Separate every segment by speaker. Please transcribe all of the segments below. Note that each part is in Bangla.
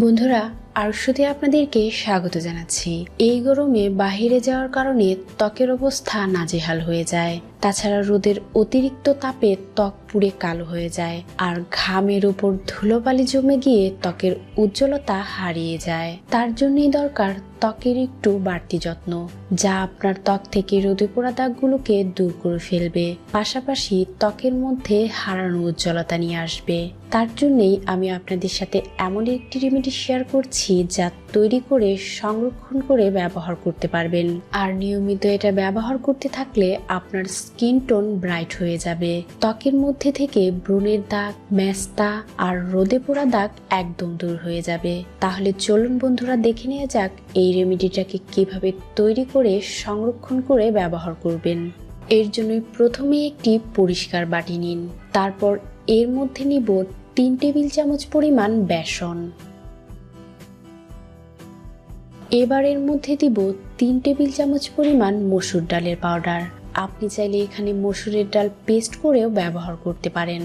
Speaker 1: বন্ধুরা আর শুধু আপনাদেরকে স্বাগত জানাচ্ছি। এই গরমে বাহিরে যাওয়ার কারণে ত্বকের অবস্থা নাজেহাল হয়ে যায়। তাছাড়া রোদের অতিরিক্ত তাপে ত্বক পুড়ে কালো হয়ে যায়, আর ঘামের উপর ধুলোবালি জমে গিয়ে ত্বকের উজ্জ্বলতা হারিয়ে যায়। তার জন্যই দরকার ত্বকের একটু বাড়তি যত্ন, যা আপনার ত্বক থেকে রোদে পোড়া দাগগুলোকে দূর করে ফেলবে। পাশাপাশি ত্বকের মধ্যে হারানো উজ্জ্বলতা নিয়ে আসবে। তার জন্যই আমি আপনাদের সাথে এমন একটি রেমেডি শেয়ার করছি, যা তৈরি করে সংরক্ষণ করে ব্যবহার করতে পারবেন। আর নিয়মিত এটা ব্যবহার করতে থাকলে আপনার স্কিন টোন ব্রাইট হয়ে যাবে। ত্বকের মধ্যে থেকে ব্রণের দাগ ম্যাস্তা আর রোদে পোড়া দাগ একদম দূর হয়ে যাবে। তাহলে চলুন বন্ধুরা দেখে নেওয়া যাক এই রেমেডিটাকে কীভাবে তৈরি করে সংরক্ষণ করে ব্যবহার করবেন। এর জন্য প্রথমে একটি পরিষ্কার বাটি নিন। তারপর এর মধ্যে নিব তিন টেবিল চামচ পরিমাণ বেসন। এবার এর মধ্যে দিব তিন টেবিল চামচ পরিমাণ মসুর ডালের পাউডার। আপনি চাইলে এখানে মসুরের ডাল পেস্ট করেও ব্যবহার করতে পারেন।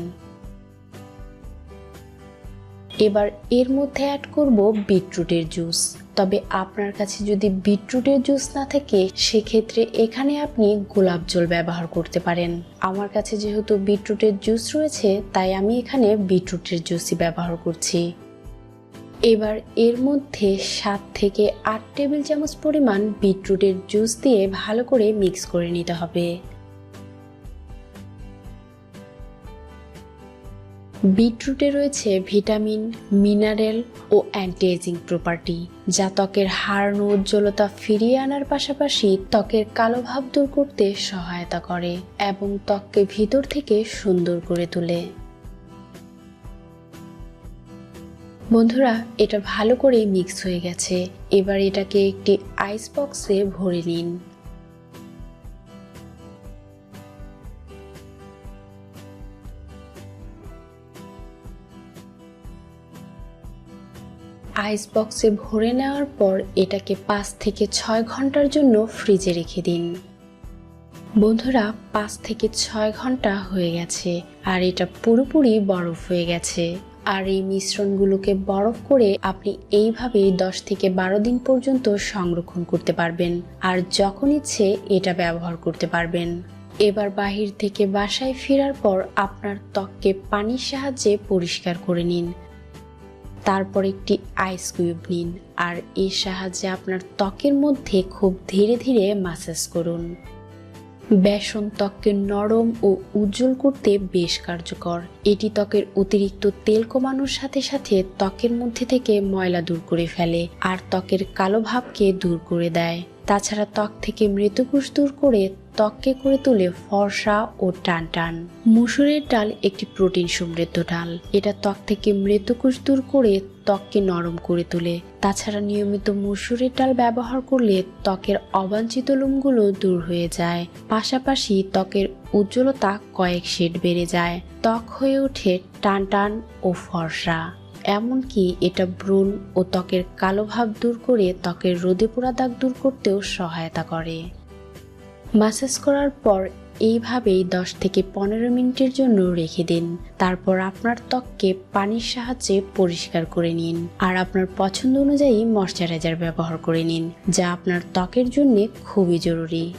Speaker 1: এবার এর মধ্যে অ্যাড করব বিটরুটের জুস তবে আপনার কাছে যদি বিটরুটের জুস না থাকে, সেক্ষেত্রে এখানে আপনি গোলাপ জল ব্যবহার করতে পারেন। আমার কাছে যেহেতু বিটরুটের জুস রয়েছে, তাই আমি এখানে বিটরুটের জুসই ব্যবহার করছি। এবার এর মধ্যে সাত থেকে আট টেবিল চামচ পরিমাণ বিটরুটের জুস দিয়ে ভালো করে মিক্স করে নিতে হবে। বিটরুটে রয়েছে ভিটামিন, মিনারেল ও অ্যান্টি এজিং প্রপার্টি, যা ত্বকের হারানো উজ্জ্বলতা ফিরিয়ে আনার পাশাপাশি ত্বকের কালো ভাব দূর করতে সহায়তা করে এবং ত্বককে ভিতর থেকে সুন্দর করে তোলে। বন্ধুরা, এটা ভালো করে মিক্স হয়ে গেছে। এবার এটাকে একটি আইস বক্সে ভরে নিন। আইস বক্সে ভরে নেওয়ার পর এটাকে পাঁচ থেকে ছয় ঘণ্টার জন্য ফ্রিজে রেখে দিন। বন্ধুরা, পাঁচ থেকে ছয় ঘণ্টা হয়ে গেছে, আর এটা পুরোপুরি বরফ হয়ে গেছে। আর এই মিশ্রণগুলোকে বরফ করে আপনি এইভাবেই দশ থেকে বারো দিন পর্যন্ত সংরক্ষণ করতে পারবেন। আর যখন ইচ্ছে এটা ব্যবহার করতে পারবেন। এবার বাহির থেকে বাসায় ফেরার পর আপনার ত্বককে পানির সাহায্যে পরিষ্কার করে নিন। তারপর একটি আইস কিউব নিন। আর এর সাহায্যে আপনার ত্বকের মধ্যে খুব ধীরে ধীরে মাসাজ করুন। বেসন ত্বককে নরম ও উজ্জ্বল করতে বেশ কার্যকর। এটি ত্বকের অতিরিক্ত তেল কমানোর সাথে সাথে ত্বকের মধ্যে থেকে ময়লা দূর করে ফেলে, আর ত্বকের কালো ভাবকে দূর করে দেয়। তাছাড়া ত্বক থেকে মৃতকোষ দূর করে ত্বককে করে তোলে ফর্সা ও টান টান। মুসুরের ডাল একটি প্রোটিন সমৃদ্ধ ডাল। এটা ত্বক থেকে মৃতকোষ দূর করে ত্বককে নরম করে তোলে। তাছাড়া নিয়মিত মুসুরের ডাল ব্যবহার করলে ত্বকের অবাঞ্ছিত লোমগুলো দূর হয়ে যায়। পাশাপাশি ত্বকের উজ্জ্বলতা কয়েক শেড বেড়ে যায়। ত্বক হয়ে ওঠে টান টান ও ফর্সা। এমনকি এটা ব্রণ ও ত্বকের কালো ভাব দূর করে ত্বকের রোদে পোড়া দাগ দূর করতেও সহায়তা করে। মাসাজ করার পর এইভাবেই দশ থেকে পনেরো মিনিটের জন্য রেখে দিন। তারপর আপনার ত্বককে পানির সাহায্যে পরিষ্কার করে নিন। আর আপনার পছন্দ অনুযায়ী ময়শ্চারাইজার ব্যবহার করে নিন, যা আপনার ত্বকের জন্য খুবই জরুরি।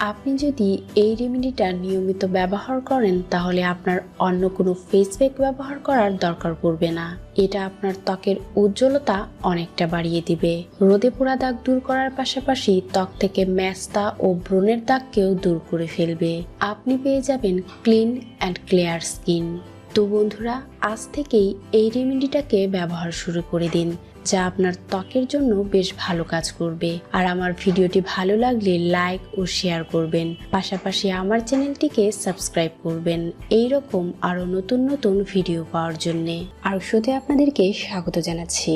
Speaker 1: আপনি যদি এই রেমেডিটা নিয়মিত ব্যবহার করেন, তাহলে আপনার অন্য কোনো ফেস প্যাক ব্যবহার করার দরকার পড়বে না। এটা আপনার ত্বকের উজ্জ্বলতা অনেকটা বাড়িয়ে দিবে। রোদে পোড়া দাগ দূর করার পাশাপাশি ত্বক থেকে ম্যাস্তা ও ব্রণের দাগকেও দূর করে ফেলবে। আপনি পেয়ে যাবেন ক্লিন অ্যান্ড ক্লিয়ার স্কিন তো বন্ধুরা, আজ থেকেই এই রেমেডিটাকে ব্যবহার শুরু করে দিন, যা আপনার ত্বকের জন্য বেশ ভালো কাজ করবে। আর আমার ভিডিওটি ভালো লাগলে লাইক ও শেয়ার করবেন। পাশাপাশি আমার চ্যানেলটিকে সাবস্ক্রাইব করবেন, এই রকম আরও নতুন নতুন ভিডিও পাওয়ার জন্যে। আর সাথে আপনাদেরকে স্বাগত জানাচ্ছি,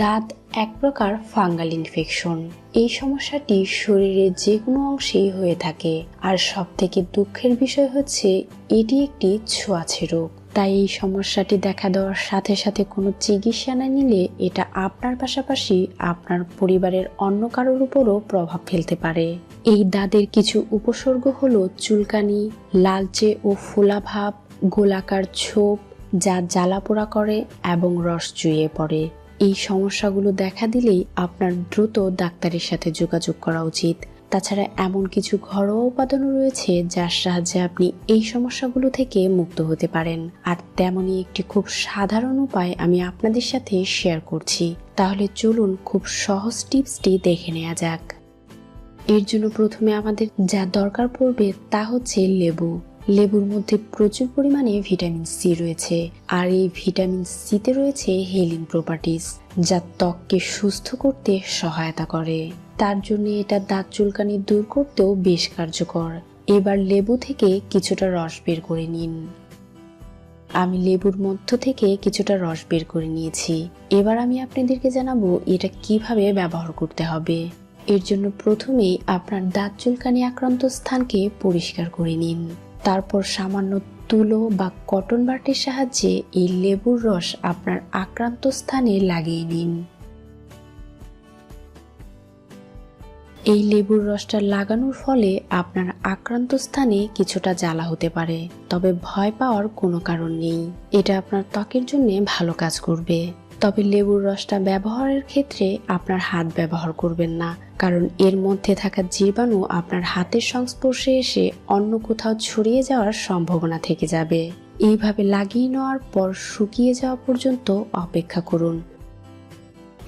Speaker 1: দাঁত এক প্রকার ফাঙ্গাল ইনফেকশন। এই সমস্যাটি শরীরের যে কোনো অংশেই হয়ে থাকে। আর সব থেকে দুঃখের বিষয় হচ্ছে, এটি একটি ছোঁয়াছে রোগ। তাই এই সমস্যাটি দেখা দেওয়ার সাথে সাথে কোনো চিকিৎসা না নিলে এটা আপনার পাশাপাশি আপনার পরিবারের অন্য কারোর উপরও প্রভাব ফেলতে পারে। এই দাঁতের কিছু উপসর্গ হলো চুলকানি, লালচে ও ফোলাভাব গোলাকার ছোপ যা জ্বালা পোড়া করে এবং রস চুইয়ে পড়ে। এই সমস্যাগুলো দেখা দিলেই আপনার দ্রুত ডাক্তারের সাথে যোগাযোগ করা উচিত। তাছাড়া এমন কিছু ঘরোয়া উপাদানও রয়েছে যার সাহায্যে আপনি এই সমস্যাগুলো থেকে মুক্ত হতে পারেন। আর তেমনই একটি খুব সাধারণ উপায় আমি আপনাদের সাথে শেয়ার করছি। তাহলে চলুন খুব সহজ টিপসটি দেখে নেওয়া যাক। এর জন্য প্রথমে আমাদের যা দরকার পড়বে তা হচ্ছে লেবু। লেবুর মধ্যে প্রচুর পরিমাণে ভিটামিন সি রয়েছে, আর এই ভিটামিন সিতে রয়েছে হিলিং প্রপার্টিস যা ত্বককে সুস্থ করতে সহায়তা করে। তার জন্য এটা দাঁত চুলকানি দূর করতেও বেশ কার্যকর। এবার লেবু থেকে কিছুটা রস বের করে নিন। আমি লেবুর মধ্য থেকে কিছুটা রস বের করে নিয়েছি। এবার আমি আপনাদেরকে জানাব এটা কীভাবে ব্যবহার করতে হবে। এর জন্য প্রথমেই আপনার দাঁত চুলকানি আক্রান্ত স্থানকে পরিষ্কার করে নিন। তারপর সামান্য তুলো বা কটন বাটির সাহায্যে এই লেবুর রস আপনার আক্রান্ত স্থানে লাগিয়ে নিন এই লেবুর রসটা লাগানোর ফলে আপনার আক্রান্ত স্থানে কিছুটা জ্বালা হতে পারে, তবে ভয় পাওয়ার কোনো কারণ নেই। এটা আপনার ত্বকের জন্য ভালো কাজ করবে। তবে লেবুর রসটা ব্যবহারের ক্ষেত্রে আপনার হাত ব্যবহার করবেন না, কারণ এর মধ্যে থাকা জীবাণু আপনার হাতের সংস্পর্শে এসে অন্য কোথাও ছড়িয়ে যাওয়ার সম্ভাবনা থেকে যাবে। এইভাবে লাগিয়ে নেওয়ার পর শুকিয়ে যাওয়া পর্যন্ত অপেক্ষা করুন।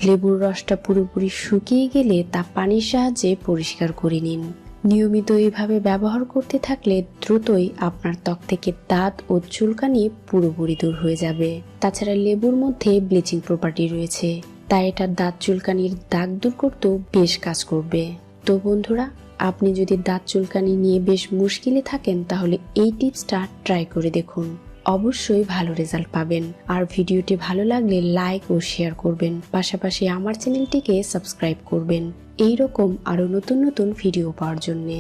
Speaker 1: লেবুর রসটা পুরোপুরি শুকিয়ে গেলে তা পানির সাহায্যে পরিষ্কার করে নিন। নিয়মিত এইভাবে ব্যবহার করতে থাকলে দ্রুতই আপনার ত্বক থেকে দাঁত ও চুলকানি পুরোপুরি দূর হয়ে যাবে। তাছাড়া লেবুর মধ্যে ব্লিচিং প্রপার্টি রয়েছে, তাই এটা দাঁত চুলকানির দাগ দূর করতেও বেশ কাজ করবে। তো বন্ধুরা, আপনি যদি দাঁত চুলকানি নিয়ে বেশ মুশকিলে থাকেন, তাহলে এই টিপসটা ট্রাই করে দেখুন। অবশ্যই ভালো রেজাল্ট পাবেন। আর ভিডিওটি ভালো লাগলে লাইক ও শেয়ার করবেন। পাশাপাশি আমার চ্যানেলটিকে সাবস্ক্রাইব করবেন। এই রকম আরও নতুন নতুন ভিডিও পাওয়ার জন্যে।